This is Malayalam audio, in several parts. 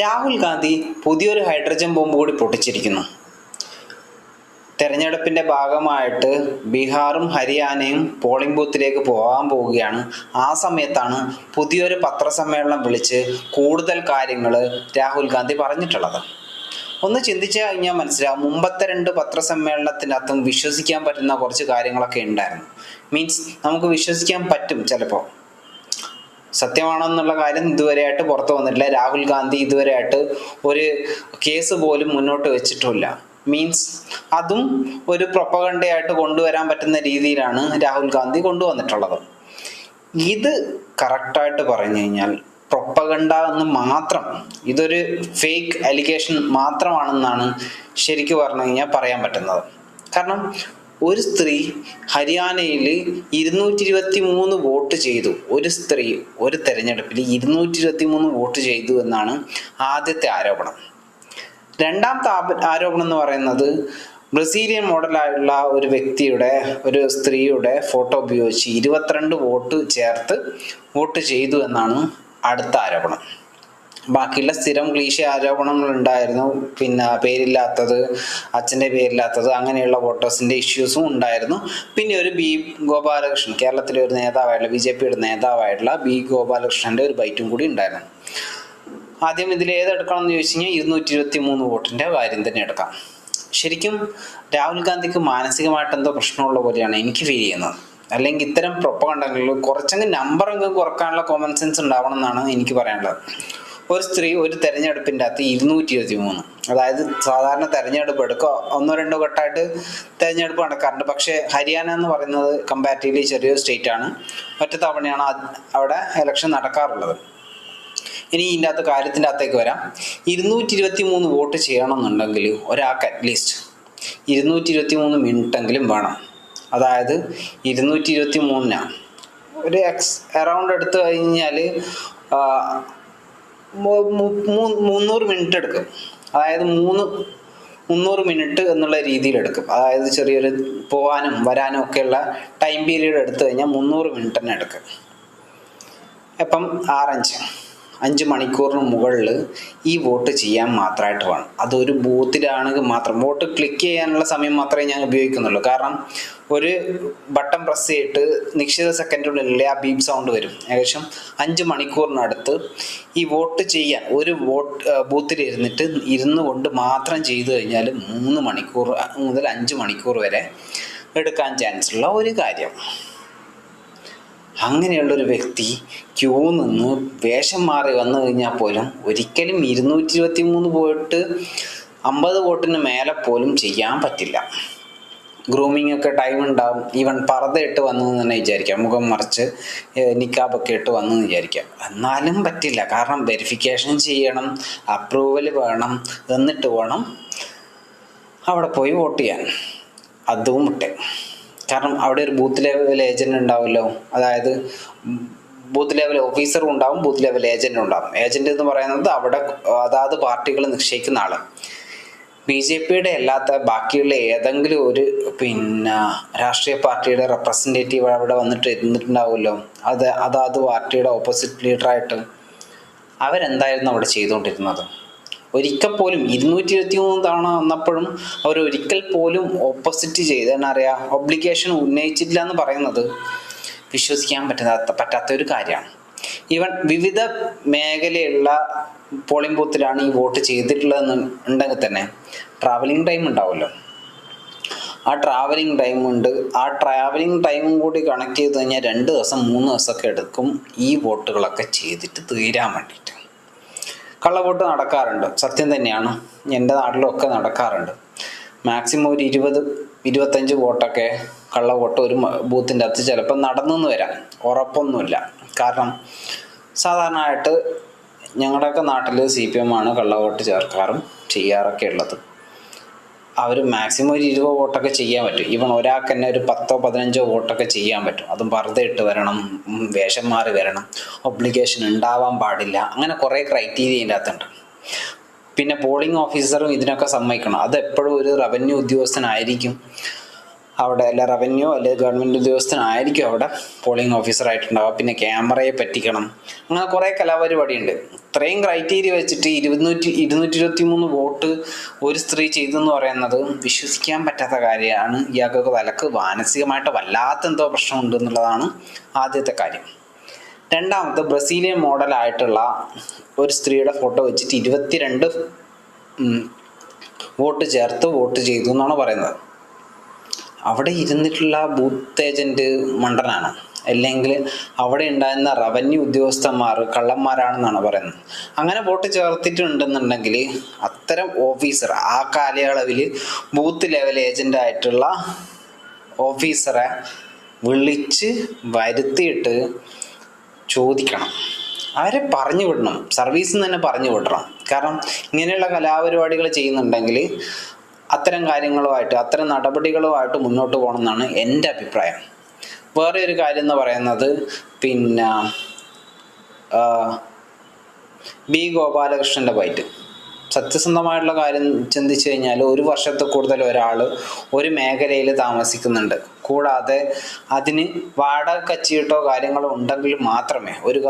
രാഹുൽ ഗാന്ധി പുതിയൊരു ഹൈഡ്രജൻ ബോംബ് കൂടി പൊട്ടിച്ചിരിക്കുന്നു. തെരഞ്ഞെടുപ്പിന്റെ ഭാഗമായിട്ട് ബീഹാറും ഹരിയാനയും പോളിംഗ് ബൂത്തിലേക്ക് പോകാൻ പോവുകയാണ്. ആ സമയത്താണ് പുതിയൊരു പത്രസമ്മേളനം വിളിച്ച് കൂടുതൽ കാര്യങ്ങൾ രാഹുൽ ഗാന്ധി പറഞ്ഞിട്ടുള്ളത്. ഒന്ന് ചിന്തിച്ചു കഴിഞ്ഞാൽ മനസ്സിലാവും മുമ്പത്തെ രണ്ട് പത്രസമ്മേളനത്തിനകത്തും വിശ്വസിക്കാൻ പറ്റുന്ന കുറച്ച് കാര്യങ്ങളൊക്കെ ഉണ്ടായിരുന്നു. മീൻസ് നമുക്ക് വിശ്വസിക്കാൻ പറ്റും ചിലപ്പോൾ. സത്യമാണെന്നുള്ള കാര്യം ഇതുവരെയായിട്ട് പുറത്തു വന്നിട്ടില്ല. രാഹുൽ ഗാന്ധി ഇതുവരെയായിട്ട് ഒരു കേസ് പോലും മുന്നോട്ട് വെച്ചിട്ടില്ല മീൻസ് അതും ഒരു പ്രൊപ്പഗണ്ടയായിട്ട് കൊണ്ടുവരാൻ പറ്റുന്ന രീതിയിലാണ് രാഹുൽ ഗാന്ധി കൊണ്ടുവന്നിട്ടുള്ളത്. ഇത് കറക്റ്റായിട്ട് പറഞ്ഞു കഴിഞ്ഞാൽ പ്രൊപ്പഗണ്ട എന്ന് മാത്രം ഇതൊരു ഫേക്ക് അലിഗേഷൻ മാത്രമാണെന്നാണ് ശരിക്കും പറഞ്ഞു കഴിഞ്ഞാൽ പറയാൻ പറ്റുന്നത്. കാരണം ഒരു സ്ത്രീ ഹരിയാനയിൽ ഇരുന്നൂറ്റി ഇരുപത്തി മൂന്ന് വോട്ട് ചെയ്തു. ഒരു സ്ത്രീ ഒരു തെരഞ്ഞെടുപ്പിൽ ഇരുന്നൂറ്റി ഇരുപത്തി മൂന്ന് വോട്ട് ചെയ്തു എന്നാണ് ആദ്യത്തെ ആരോപണം. രണ്ടാമത്തെ ആരോപണം എന്ന് പറയുന്നത് ബ്രസീലിയൻ മോഡലായുള്ള ഒരു വ്യക്തിയുടെ ഒരു സ്ത്രീയുടെ ഫോട്ടോ ഉപയോഗിച്ച് ഇരുപത്തിരണ്ട് വോട്ട് ചേർത്ത് വോട്ട് ചെയ്തു എന്നാണ് അടുത്ത ആരോപണം. ബാക്കിയുള്ള സ്ഥിരം ക്ലീശ ആരോപണങ്ങൾ ഉണ്ടായിരുന്നു പിന്നെ പേരില്ലാത്തത് അച്ഛന്റെ പേരില്ലാത്തത് അങ്ങനെയുള്ള വോട്ടേഴ്സിന്റെ ഇഷ്യൂസും ഉണ്ടായിരുന്നു. പിന്നെ ഒരു ബി ഗോപാലകൃഷ്ണൻ കേരളത്തിലെ ഒരു നേതാവായിട്ടുള്ള ബി ജെ പിയുടെ നേതാവായിട്ടുള്ള ബി ഗോപാലകൃഷ്ണന്റെ ഒരു ബൈറ്റും കൂടി ഉണ്ടായിരുന്നു. ആദ്യം ഇതിൽ ഏതെടുക്കണം എന്ന് ചോദിച്ചു കഴിഞ്ഞാൽ ഇരുന്നൂറ്റി ഇരുപത്തി മൂന്ന് വോട്ടിന്റെ കാര്യം തന്നെ എടുക്കാം. ശരിക്കും രാഹുൽ ഗാന്ധിക്ക് മാനസികമായിട്ട് എന്തോ പ്രശ്നമുള്ള പോലെയാണ് എനിക്ക് ഫീൽ ചെയ്യുന്നത്. അല്ലെങ്കിൽ ഇത്തരം പ്രൊപ്പകണ്ടങ്ങളിൽ കുറച്ചെങ്കിൽ നമ്പറെങ്കിലും കുറക്കാനുള്ള കോമൺ സെൻസ് ഉണ്ടാവണം എന്നാണ് എനിക്ക് പറയാനുള്ളത്. ഒരു സ്ത്രീ ഒരു തെരഞ്ഞെടുപ്പിന്റെ അകത്ത് ഇരുന്നൂറ്റി ഇരുപത്തി മൂന്ന് അതായത് സാധാരണ തെരഞ്ഞെടുപ്പ് എടുക്കുക ഒന്നോ രണ്ടോ ഘട്ടമായിട്ട് തെരഞ്ഞെടുപ്പ് നടക്കാറുണ്ട് പക്ഷേ ഹരിയാന എന്ന് പറയുന്നത് കമ്പാരിറ്റീവ്ലി ചെറിയൊരു സ്റ്റേറ്റ് ആണ്. ഒറ്റ തവണയാണ് അവിടെ ഇലക്ഷൻ നടക്കാറുള്ളത്. ഇനി ഇതിന്റെ അകത്ത് കാര്യത്തിന്റെ അകത്തേക്ക് വരാം. ഇരുന്നൂറ്റി ഇരുപത്തി മൂന്ന് വോട്ട് ചെയ്യണമെന്നുണ്ടെങ്കിൽ ഒരാൾക്ക് അറ്റ്ലീസ്റ്റ് ഇരുന്നൂറ്റി ഇരുപത്തി മൂന്ന് മിനിറ്റെങ്കിലും വേണം. അതായത് ഇരുന്നൂറ്റി ഇരുപത്തി മൂന്നിനാണ് ഒരു എക്സ് അറൗണ്ട് എടുത്തു കഴിഞ്ഞാൽ മുന്നൂറ് മിനിറ്റ് എടുക്കും. അതായത് മൂന്ന് മുന്നൂറ് മിനിറ്റ് എന്നുള്ള രീതിയിൽ എടുക്കും. അതായത് ചെറിയൊരു പോകാനും വരാനും ഒക്കെയുള്ള ടൈം പീരീഡ് എടുത്തു കഴിഞ്ഞാൽ മുന്നൂറ് മിനിറ്റ് തന്നെ എടുക്കും. അപ്പം ആറഞ്ച് അഞ്ച് മണിക്കൂറിന് മുകളിൽ ഈ വോട്ട് ചെയ്യാൻ മാത്രമായിട്ട് വേണം. അതൊരു ബൂത്തിലാണെങ്കിൽ മാത്രം. വോട്ട് ക്ലിക്ക് ചെയ്യാനുള്ള സമയം മാത്രമേ ഞാൻ ഉപയോഗിക്കുന്നുള്ളൂ. കാരണം ഒരു ബട്ടൺ പ്രസ് ചെയ്തിട്ട് നിശ്ചിത സെക്കൻഡിനുള്ളിൽ ആ ബീപ് സൗണ്ട് വരും. ഏകദേശം അഞ്ച് മണിക്കൂറിനടുത്ത് ഈ വോട്ട് ചെയ്യാൻ ഒരു വോട്ട് ബൂത്തിൽ ഇരുന്നിട്ട് ഇരുന്ന് കൊണ്ട് മാത്രം ചെയ്തു കഴിഞ്ഞാൽ മൂന്ന് മണിക്കൂർ മുതൽ അഞ്ച് മണിക്കൂർ വരെ എടുക്കാൻ ചാൻസ് ഉള്ള ഒരു കാര്യം. അങ്ങനെയുള്ള ഒരു വ്യക്തി ക്യൂ നിന്ന് വേഷം മാറി വന്നു കഴിഞ്ഞാൽ പോലും ഒരിക്കലും ഇരുന്നൂറ്റി ഇരുപത്തി മൂന്ന് പോയിട്ട് അമ്പത് വോട്ടിന് മേലെ പോലും ചെയ്യാൻ പറ്റില്ല. ഗ്രൂമിംഗ് ഒക്കെ ടൈം ഉണ്ടാവും ഈവൻ പറതയിട്ട് വന്നു എന്ന് തന്നെ വിചാരിക്കാം. മുഖം മറിച്ച് നിക്കാബൊക്കെ ഇട്ട് വന്നു എന്ന് വിചാരിക്കാം. എന്നാലും പറ്റില്ല. കാരണം വെരിഫിക്കേഷൻ ചെയ്യണം അപ്രൂവൽ വേണം എന്നിട്ട് വേണം അവിടെ പോയി വോട്ട് ചെയ്യാൻ. അതും വിട്ടെ കാരണം അവിടെ ഒരു ബൂത്ത് ലെവൽ ഏജന്റ് ഉണ്ടാവുമല്ലോ. അതായത് ബൂത്ത് ലെവൽ ഓഫീസറും ഉണ്ടാവും ബൂത്ത് ലെവൽ ഏജന്റും ഉണ്ടാവും. ഏജന്റ് എന്ന് പറയുന്നത് അവിടെ അതാത് പാർട്ടികൾ നിശ്ചയിക്കുന്ന ആൾ ബി ജെ പിയുടെ അല്ലാത്ത ബാക്കിയുള്ള ഏതെങ്കിലും ഒരു പിന്നെ രാഷ്ട്രീയ പാർട്ടിയുടെ റെപ്രസെന്റേറ്റീവ് അവിടെ വന്നിട്ട് ഇരുന്നിട്ടുണ്ടാവുമല്ലോ. അത് അതാത് പാർട്ടിയുടെ ഓപ്പോസിറ്റ് ലീഡറായിട്ട് അവരെന്തായിരുന്നു അവിടെ ചെയ്തുകൊണ്ടിരുന്നത്? ഒരിക്കൽ പോലും ഇരുന്നൂറ്റി ഇരുപത്തി മൂന്ന് തവണ വന്നപ്പോഴും അവർ ഒരിക്കൽ പോലും ഓപ്പോസിറ്റ് ചെയ്ത് എന്നാ പറയുക ഒബ്ലിഗേഷൻ ഉന്നയിച്ചില്ല എന്ന് പറയുന്നത് വിശ്വസിക്കാൻ പറ്റാത്ത പറ്റാത്ത ഒരു കാര്യമാണ്. ഈവൻ വിവിധ മേഖലയുള്ള പോളിംഗ് ബൂത്തിലാണ് ഈ വോട്ട് ചെയ്തിട്ടുള്ളതെന്ന് ഉണ്ടെങ്കിൽ തന്നെ ട്രാവലിംഗ് ടൈം ഉണ്ടാവുമല്ലോ. ആ ട്രാവലിംഗ് ടൈം ഉണ്ട് ആ ട്രാവലിംഗ് ടൈമും കൂടി കണക്ട് ചെയ്ത് കഴിഞ്ഞാൽ രണ്ട് ദിവസം മൂന്ന് ദിവസമൊക്കെ എടുക്കും ഈ വോട്ടുകളൊക്കെ ചെയ്തിട്ട് തീരാൻ വേണ്ടിയിട്ട്. കള്ളവോട്ട് നടക്കാറുണ്ട്. സത്യം തന്നെയാണ്. എന്റെ നാട്ടിലൊക്കെ നടക്കാറുണ്ട്. മാക്സിമം ഒരു ഇരുപത് ഇരുപത്തഞ്ച് വോട്ടൊക്കെ കള്ളവോട്ട് ഒരു ബൂത്തിന്റെ അകത്ത് ചിലപ്പോൾ നടന്നെന്ന് വരാം. ഉറപ്പൊന്നുമില്ല. കാരണം സാധാരണയായിട്ട് ഞങ്ങളുടെയൊക്കെ നാട്ടിൽ സി പി എം ആണ് കള്ളവോട്ട് ചേർക്കാറും ചെയ്യാറൊക്കെ ഉള്ളത്. അവർ മാക്സിമം ഒരു ഇരുപത് വോട്ടൊക്കെ ചെയ്യാൻ പറ്റും. ഇവൺ ഒരാൾക്ക് തന്നെ ഒരു പത്തോ പതിനഞ്ചോ വോട്ടൊക്കെ ചെയ്യാൻ പറ്റും. അതും വെറുതെ ഇട്ട് വരണം വേഷം മാറി വരണം ഒബ്ലിഗേഷൻ ഉണ്ടാവാൻ പാടില്ല അങ്ങനെ കുറേ ക്രൈറ്റീരിയ ഇതിന്റെ അകത്തുണ്ട്. പിന്നെ പോളിംഗ് ഓഫീസറും ഇതിനൊക്കെ സമ്മതിക്കണം. അത് എപ്പോഴും ഒരു റവന്യൂ ഉദ്യോഗസ്ഥനായിരിക്കും. അവിടെ അല്ല റവന്യൂ അല്ലെങ്കിൽ ഗവൺമെന്റ് ഉദ്യോഗസ്ഥനായിരിക്കും അവിടെ പോളിംഗ് ഓഫീസറായിട്ടുണ്ടാവുക പിന്നെ ക്യാമറയെ പറ്റിക്കണം. അങ്ങനെ കുറേ കലാപരിപാടിയുണ്ട്. ഇത്രയും ക്രൈറ്റീരിയ വെച്ചിട്ട് ഇരുന്നൂറ്റി ഇരുന്നൂറ്റി ഇരുപത്തി മൂന്ന് വോട്ട് ഒരു സ്ത്രീ ചെയ്തെന്ന് പറയുന്നത് വിശ്വസിക്കാൻ പറ്റാത്ത കാര്യമാണ്. ഇയാൾക്കൊക്കെ തലക്ക് മാനസികമായിട്ട് വല്ലാത്ത എന്തോ പ്രശ്നമുണ്ട് എന്നുള്ളതാണ് ആദ്യത്തെ കാര്യം. രണ്ടാമത്തെ ബ്രസീലിയൻ മോഡലായിട്ടുള്ള ഒരു സ്ത്രീയുടെ ഫോട്ടോ വെച്ചിട്ട് ഇരുപത്തിരണ്ട് വോട്ട് ചേർത്ത് വോട്ട് ചെയ്തു എന്നാണ് പറയുന്നത്. അവിടെ ഇരുന്നിട്ടുള്ള ബൂത്ത് ഏജന്റ് മണ്ടനാണ്? അല്ലെങ്കിൽ അവിടെ ഉണ്ടായിരുന്ന റവന്യൂ ഉദ്യോഗസ്ഥന്മാർ കള്ളന്മാരാണെന്നാണ് പറയുന്നത്. അങ്ങനെ വോട്ട് ചേർത്തിട്ടുണ്ടെന്നുണ്ടെങ്കിൽ അത്തരം ഓഫീസർ ആ കാലയളവിൽ ബൂത്ത് ലെവൽ ഏജന്റ് ആയിട്ടുള്ള ഓഫീസറെ വിളിച്ച് വരുത്തിയിട്ട് ചോദിക്കണം. അവരെ പറഞ്ഞു വിടണം. സർവീസിൽ നിന്ന് തന്നെ പറഞ്ഞു വിടണം. കാരണം ഇങ്ങനെയുള്ള കലാപരിപാടികൾ ചെയ്യുന്നുണ്ടെങ്കിൽ അത്തരം കാര്യങ്ങളുമായിട്ട് അത്തരം നടപടികളുമായിട്ട് മുന്നോട്ട് പോകണം എന്നാണ് എന്റെ അഭിപ്രായം. വേറെ ഒരു കാര്യം എന്ന് പറയുന്നത് പിന്നെ ബി ഗോപാലകൃഷ്ണന്റെ ബൈറ്റ്. സത്യസന്ധമായിട്ടുള്ള കാര്യം ചിന്തിച്ചു കഴിഞ്ഞാൽ ഒരു വർഷത്തിൽ കൂടുതൽ ഒരാൾ ഒരു മേഖലയിൽ താമസിക്കുന്നുണ്ട്. കൂടാതെ അതിന് വാടക കച്ചിയിട്ടോ കാര്യങ്ങളോ ഉണ്ടെങ്കിൽ മാത്രമേ ഒരു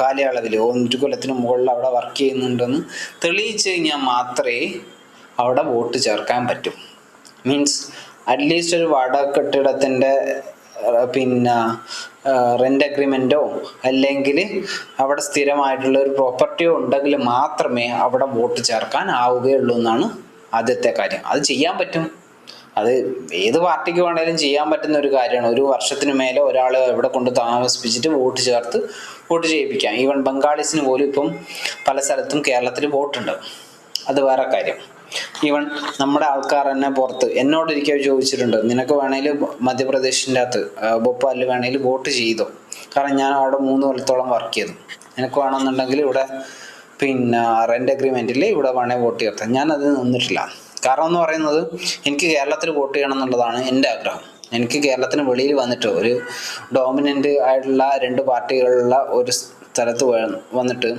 കാലയളവിൽ ഒരു കൊല്ലത്തിന് മുകളിൽ അവിടെ വർക്ക് ചെയ്യുന്നുണ്ടെന്ന് തെളിയിച്ചു കഴിഞ്ഞാൽ മാത്രമേ അവിടെ വോട്ട് ചേർക്കാൻ പറ്റും. മീൻസ് അറ്റ്ലീസ്റ്റ് ഒരു വാടക കെട്ടിടത്തിന്റെ പിന്നെ റെന്റ് അഗ്രിമെന്റോ അല്ലെങ്കിൽ അവിടെ സ്ഥിരമായിട്ടുള്ള ഒരു പ്രോപ്പർട്ടിയോ ഉണ്ടെങ്കിൽ മാത്രമേ അവിടെ വോട്ട് ചേർക്കാൻ ആവുകയുള്ളൂ എന്നാണ് ആദ്യത്തെ കാര്യം. അത് ചെയ്യാൻ പറ്റും. അത് ഏത് പാർട്ടിക്ക് വേണേലും ചെയ്യാൻ പറ്റുന്ന ഒരു കാര്യമാണ്. ഒരു വർഷത്തിന് മേലെ ഒരാളെ എവിടെ കൊണ്ട് താമസിപ്പിച്ചിട്ട് വോട്ട് ചേർത്ത് വോട്ട് ചെയ്യിപ്പിക്കാം. ഈവൻ ബംഗാളീസിന് പോലും ഇപ്പം പല സ്ഥലത്തും കേരളത്തിൽ വോട്ടുണ്ട്. അത് വേറെ കാര്യം. ഈവൻ നമ്മുടെ ആൾക്കാർ തന്നെ പുറത്ത്. എന്നോട് ഇരിക്കാൻ ചോദിച്ചിട്ടുണ്ട് നിനക്ക് വേണേൽ മധ്യപ്രദേശിന്റെ അകത്ത് ഭോപ്പാലിൽ വേണേൽ വോട്ട് ചെയ്തോ? കാരണം ഞാൻ അവിടെ മൂന്ന് കൊല്ലത്തോളം വർക്ക് ചെയ്തു. നിനക്ക് വേണമെന്നുണ്ടെങ്കിൽ ഇവിടെ പിന്നെ റെന്റ് അഗ്രിമെന്റിൽ ഇവിടെ വേണേൽ വോട്ട് ചേർത്താം. ഞാൻ അത് നിന്നിട്ടില്ല. കാരണം എന്ന് പറയുന്നത് എനിക്ക് കേരളത്തിൽ വോട്ട് ചെയ്യണം എന്നുള്ളതാണ് എന്റെ ആഗ്രഹം. എനിക്ക് കേരളത്തിന് വെളിയിൽ വന്നിട്ട് ഒരു ഡോമിനന്റ് ആയിട്ടുള്ള രണ്ട് പാർട്ടികളുള്ള ഒരു സ്ഥലത്ത് വന്നിട്ട്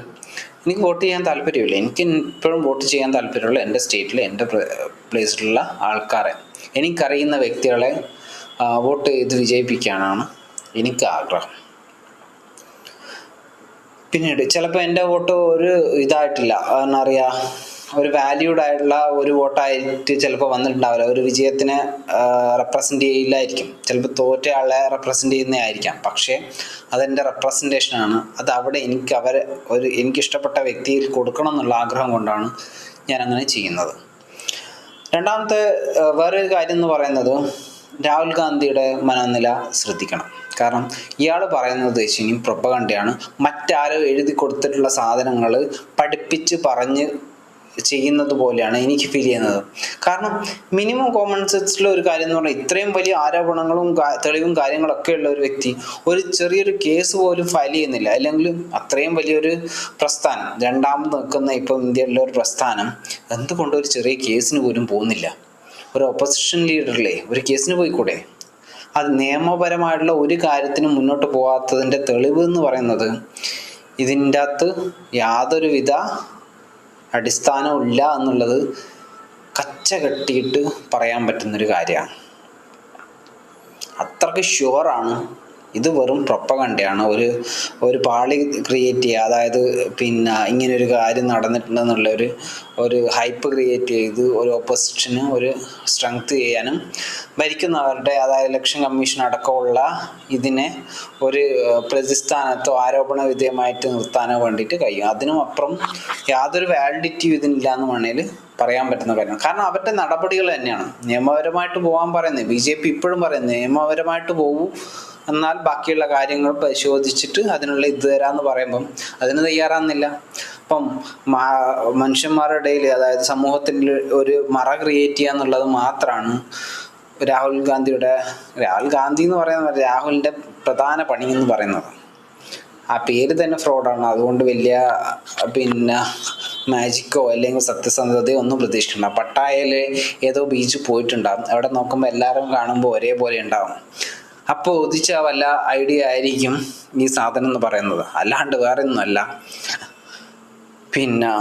എനിക്ക് വോട്ട് ചെയ്യാൻ താല്പര്യമില്ല. എനിക്ക് ഇപ്പോഴും വോട്ട് ചെയ്യാൻ താല്പര്യമുള്ള എന്റെ സ്റ്റേറ്റിൽ എന്റെ പ്ലേസിലുള്ള ആൾക്കാരെ. എനിക്കറിയുന്ന വ്യക്തികളെ വോട്ട് ചെയ്ത് വിജയിപ്പിക്കാനാണ് എനിക്ക് ആഗ്രഹം. പിന്നീട് ചിലപ്പോൾ എന്റെ വോട്ട് ഒരു ഇതായിട്ടില്ല. എന്നറിയാം ഒരു വാല്യൂഡ് ആയിട്ടുള്ള ഒരു വോട്ടായിട്ട് ചിലപ്പോൾ വന്നിട്ടുണ്ടാവില്ല. ഒരു വിജയത്തിനെ റെപ്രസെന്റ് ചെയ്യില്ലായിരിക്കും. ചിലപ്പോൾ തോറ്റ ആളെ റെപ്രസെന്റ് ചെയ്യുന്നതായിരിക്കാം പക്ഷേ അതെന്റെ റെപ്രസെന്റേഷനാണ് അത് അവിടെ എനിക്ക് അവരെ ഒരു എനിക്കിഷ്ടപ്പെട്ട വ്യക്തിയിൽ കൊടുക്കണം എന്നുള്ള ആഗ്രഹം കൊണ്ടാണ് ഞാൻ അങ്ങനെ ചെയ്യുന്നത്. രണ്ടാമത്തെ വേറൊരു കാര്യം എന്ന് പറയുന്നത് രാഹുൽ ഗാന്ധിയുടെ മനോനില ശ്രദ്ധിക്കണം. കാരണം ഇയാൾ പറയുന്നത് വെച്ച് കഴിഞ്ഞാൽ പ്രൊപ്പകണ്ടയാണ് മറ്റാരോ എഴുതി കൊടുത്തിട്ടുള്ള സാധനങ്ങൾ പഠിപ്പിച്ച് പറഞ്ഞ് ചെയ്യുന്നത് പോലെയാണ് എനിക്ക് ഫീൽ ചെയ്യുന്നത്. കാരണം മിനിമം കോമൺ സെൻസിലെ ഒരു കാര്യം എന്ന് പറഞ്ഞാൽ ഇത്രയും വലിയ ആരോപണങ്ങളും തെളിവും കാര്യങ്ങളൊക്കെ ഉള്ള ഒരു വ്യക്തി ഒരു ചെറിയൊരു കേസ് പോലും ഫയൽ ചെയ്യുന്നില്ല. അല്ലെങ്കിൽ അത്രയും വലിയൊരു പ്രസ്ഥാനം രണ്ടാമത് നിൽക്കുന്ന ഇപ്പം ഇന്ത്യയിലുള്ള ഒരു പ്രസ്ഥാനം എന്തുകൊണ്ട് ഒരു ചെറിയ കേസിന് പോലും പോകുന്നില്ല? ഒരു ഓപ്പോസിഷൻ ലീഡറിലെ ഒരു കേസിന് പോയിക്കൂടെ? അത് നിയമപരമായിട്ടുള്ള ഒരു കാര്യത്തിനും മുന്നോട്ട് പോകാത്തതിന്റെ തെളിവ് എന്ന് പറയുന്നത് ഇതിന്റെ അകത്ത് യാതൊരുവിധ അടിസ്ഥാനവും ഇല്ല എന്നുള്ളത് കച്ച കെട്ടിയിട്ട് പറയാൻ പറ്റുന്നൊരു കാര്യമാണ്. അത്രയ്ക്ക് ഷുവറാണ് ഇത് വെറും പ്രൊപ്പകണ്ടയാണ് ഒരു ഒരു പാളി ക്രിയേറ്റ് ചെയ്യുക അതായത് പിന്നെ ഒരു കാര്യം നടന്നിട്ടുണ്ടെന്നുള്ള ഒരു ഒരു ഹൈപ്പ് ക്രിയേറ്റ് ചെയ്ത് ഒരു ഓപ്പോസിഷന് ഒരു സ്ട്രെങ്ത് ചെയ്യാനും ഭരിക്കുന്നവരുടെ അതായത് ഇലക്ഷൻ കമ്മീഷൻ അടക്കമുള്ള ഇതിനെ ഒരു പ്രതിസ്ഥാനത്തോ ആരോപണ വിധേയമായിട്ട് നിർത്താനോ വേണ്ടിയിട്ട് കഴിയും. അതിനും അപ്പുറം യാതൊരു വാലിഡിറ്റിയും ഇതിനില്ല എന്ന് വേണേൽ പറയാൻ പറ്റുന്ന കാര്യമാണ്. കാരണം അവരുടെ നടപടികൾ തന്നെയാണ്. നിയമപരമായിട്ട് പോകാൻ പറയുന്നത്. ബി ജെ പി ഇപ്പോഴും പറയുന്നത് നിയമപരമായിട്ട് പോകൂ എന്നാൽ ബാക്കിയുള്ള കാര്യങ്ങൾ പരിശോധിച്ചിട്ട് അതിനുള്ള ഇത് തരാമെന്ന് പറയുമ്പം അതിന് തയ്യാറാകുന്നില്ല അപ്പം മനുഷ്യന്മാരുടെ ഇടയിൽ അതായത് സമൂഹത്തിൽ ഒരു മറ ക്രിയേറ്റ് ചെയ്യുക എന്നുള്ളത് മാത്രമാണ് രാഹുൽ ഗാന്ധിയുടെ രാഹുൽ ഗാന്ധി എന്ന് പറയുന്നത് രാഹുലിന്റെ പ്രധാന പണി എന്ന് പറയുന്നത്. ആ പേര് തന്നെ ഫ്രോഡാണ് അതുകൊണ്ട് വലിയ പിന്നെ മാജിക്കോ അല്ലെങ്കിൽ സത്യസന്ധതയോ ഒന്നും പ്രതീക്ഷിക്കണ്ട. പട്ടായയിൽ ഏതോ ബീച്ച് പോയിട്ടുണ്ടാകും അവിടെ നോക്കുമ്പോൾ എല്ലാവരും കാണുമ്പോൾ ഒരേപോലെ ഉണ്ടാകും അപ്പോൾ ഉദിച്ച വല്ല ഐഡിയ ആയിരിക്കും ഈ സാധനം എന്ന് പറയുന്നത്. അല്ലാണ്ട് വേറെ ഒന്നുമല്ല പിന്നെ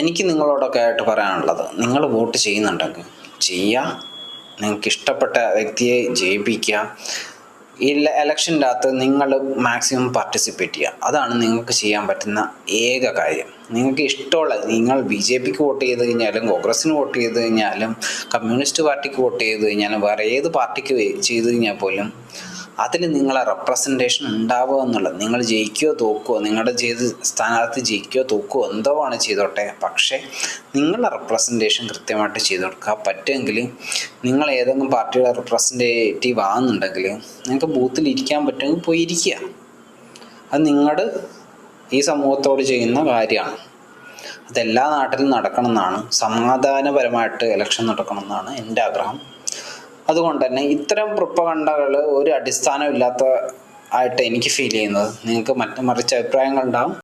എനിക്ക് നിങ്ങളോടൊക്കെ ആയിട്ട് പറയാനുള്ളത് നിങ്ങൾ വോട്ട് ചെയ്യുന്നുണ്ടെങ്കിൽ ചെയ്യുക നിങ്ങൾക്ക് ഇഷ്ടപ്പെട്ട വ്യക്തിയെ ജയിപ്പിക്കുക. ഈ ഇലക്ഷന്റെ അകത്ത് നിങ്ങൾ മാക്സിമം പാർട്ടിസിപ്പേറ്റ് ചെയ്യുക. അതാണ് നിങ്ങൾക്ക് ചെയ്യാൻ പറ്റുന്ന ഏക കാര്യം. നിങ്ങൾക്ക് ഇഷ്ടമുള്ള നിങ്ങൾ ബി ജെ പിക്ക് വോട്ട് ചെയ്ത് കഴിഞ്ഞാലും കോൺഗ്രസ്സിന് വോട്ട് ചെയ്ത് കഴിഞ്ഞാലും കമ്മ്യൂണിസ്റ്റ് പാർട്ടിക്ക് വോട്ട് ചെയ്ത് കഴിഞ്ഞാലും വേറെ ഏത് പാർട്ടിക്ക് ചെയ്ത് കഴിഞ്ഞാൽ പോലും അതിൽ നിങ്ങളെ റെപ്രസെന്റേഷൻ ഉണ്ടാവുക എന്നുള്ളത്. നിങ്ങൾ ജയിക്കുകയോ തോക്കുകയോ നിങ്ങളുടെ ചെയ്ത് സ്ഥാനാർത്ഥി ജയിക്കുകയോ തോക്കുകയോ എന്തോ ആണ് ചെയ്തോട്ടെ. പക്ഷേ നിങ്ങളുടെ റെപ്രസെന്റേഷൻ കൃത്യമായിട്ട് ചെയ്ത് കൊടുക്കുക പറ്റുമെങ്കിൽ നിങ്ങൾ ഏതെങ്കിലും പാർട്ടിയുടെ റെപ്രസെന്റേറ്റീവ് ആകുന്നുണ്ടെങ്കിൽ നിങ്ങൾക്ക് ബൂത്തിൽ ഇരിക്കാൻ പറ്റുമെങ്കിൽ പോയി ഇരിക്കുക. അത് നിങ്ങളുടെ ഈ സമൂഹത്തോട് ചെയ്യുന്ന കാര്യമാണ്. അതെല്ലാ നാട്ടിലും നടക്കണമെന്നാണ്. സമാധാനപരമായിട്ട് ഇലക്ഷൻ നടക്കണമെന്നാണ് എന്റെ ആഗ്രഹം. അതുകൊണ്ട് തന്നെ ഇത്തരം പ്രൊപ്പകണ്ടകൾ ഒരു അടിസ്ഥാനമില്ലാത്ത ആയിട്ട് എനിക്ക് ഫീൽ ചെയ്യുന്നത്. നിങ്ങൾക്ക് മറ്റ് മറിച്ച് അഭിപ്രായങ്ങൾ ഉണ്ടാവും.